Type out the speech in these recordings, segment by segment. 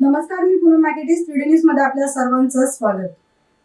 नमस्कार मी पूनम मॅकेटीस थ्री न्यूजमध्ये आपल्या सर्वांचं स्वागत.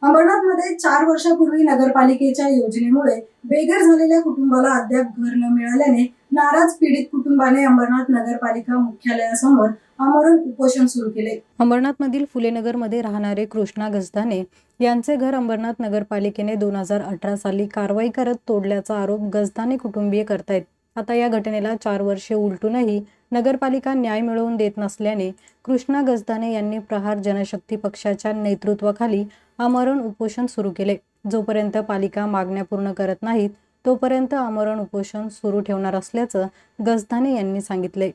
अंबरनाथमध्ये चार वर्षापूर्वी नगरपालिकेच्या योजनेमुळे बेघर झालेल्या कुटुंबाला अद्याप घर न मिळाल्याने नाराज पीडित कुटुंबाने अंबरनाथ नगरपालिका मुख्यालयासमोर आमरण उपोषण सुरू केले. अंबरनाथ मधील फुलेनगरमध्ये राहणारे कृष्णा गजदाने यांचे घर अंबरनाथ नगरपालिकेने दोन हजार अठरा साली कारवाई करत तोडल्याचा आरोप गजदाने कुटुंबीय करतायत. आता या घटनेला चार वर्षे उलटूनही नगरपालिका न्याय मिळवून देत नसल्याने कृष्णा गजदाने यांनी प्रहार जनशक्ती पक्षाच्या नेतृत्वाखाली आमरण उपोषण सुरू केले. जोपर्यंत पालिका मागण्या पूर्ण करत नाहीत तोपर्यंत आमरण उपोषण सुरू ठेवणार असल्याचं गजदाने यांनी सांगितले.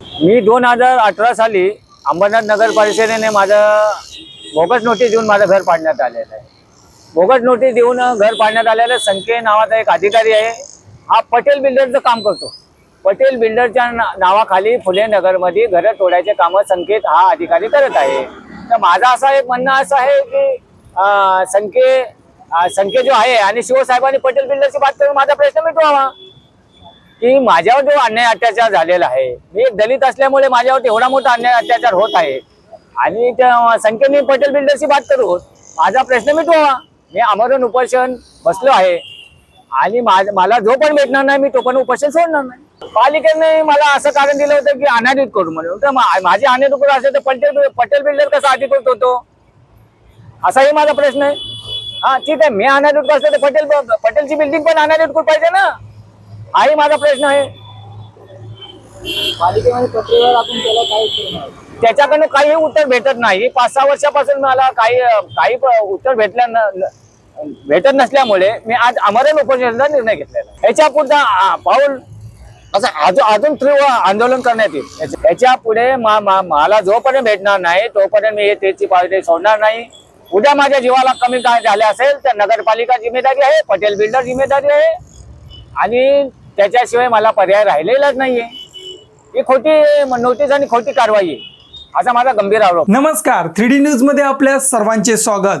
मी दोन हजार अठरा साली अंबरनाथ नगर परिषदेने माझं बोगस नोटीस देऊन माझं घर पाडण्यात आलेलं आहे. बोगस नोटीस देऊन घर पाडण्यात आलेलं संकेत नावाचा एक अधिकारी आहे. हा पटेल बिल्डरचं काम करतो. पटेल बिल्डरच्या ना- नावाखाली फुले नगरमध्ये घरं तोडायचे कामं संकेत हा अधिकारी करत आहे. तर माझा असा एक म्हणणं असं आहे की संके संके जो आहे आणि शिवसाहेबांनी पटेल बिल्डरची बात करून माझा प्रश्न मिटवावा. की माझ्यावर जो अन्याय अत्याचार झालेला आहे मी एक दलित असल्यामुळे माझ्यावर एवढा मोठा अन्याय अत्याचार होत आहे. आणि त्या संख्येने पटेल बिल्डरशी बात करू माझा प्रश्न मिटवावा. मी अमरण उपोषण बसलो आहे. आणि मला जो पण भेटणार नाही मी तो पण उपोषण सोडणार नाही. पालिकेने मला असं कारण दिलं होतं की अनाधित करू म्हणून. तर माझे अनाधित करू असेल तर पटेल पटेल बिल्डर कसा अधिकृत होतो? असाही माझा प्रश्न आहे. हा ठीक आहे मी अनाधित असले तर पटेल पटेलची बिल्डिंग पण अनाधित पाहिजे ना? हाही माझा प्रश्न आहे? त्याच्याकडनं काही उत्तर भेटत नाही. पाच सहा वर्षापासून मला काही काही उत्तर भेटल्या भेटत नसल्यामुळे मी आज अमरण उपोषणाचा निर्णय घेतलेला आहे. याच्यापुढे पाऊल असं अजून अजून तीव्र आंदोलन करण्यात येईल. याच्या- पुढे मा- मा- मला जोपर्यंत भेटणार नाही तोपर्यंत मी हे त्याची पावले सोडणार नाही. उद्या माझ्या जीवाला कमी काय झाले असेल तर नगरपालिका जिम्मेदारी आहे पटेल बिल्डर जिम्मेदारी आहे. आणि त्याच्याशिवाय मला पर्याय राहिलेलाच नाहीये. ही खोटी नोटीस आणि खोटी कारवाई आहे. असा माझा गंभीर आरोप. नमस्कार. थ्री डी न्यूजमध्ये आपल्या सर्वांचे स्वागत.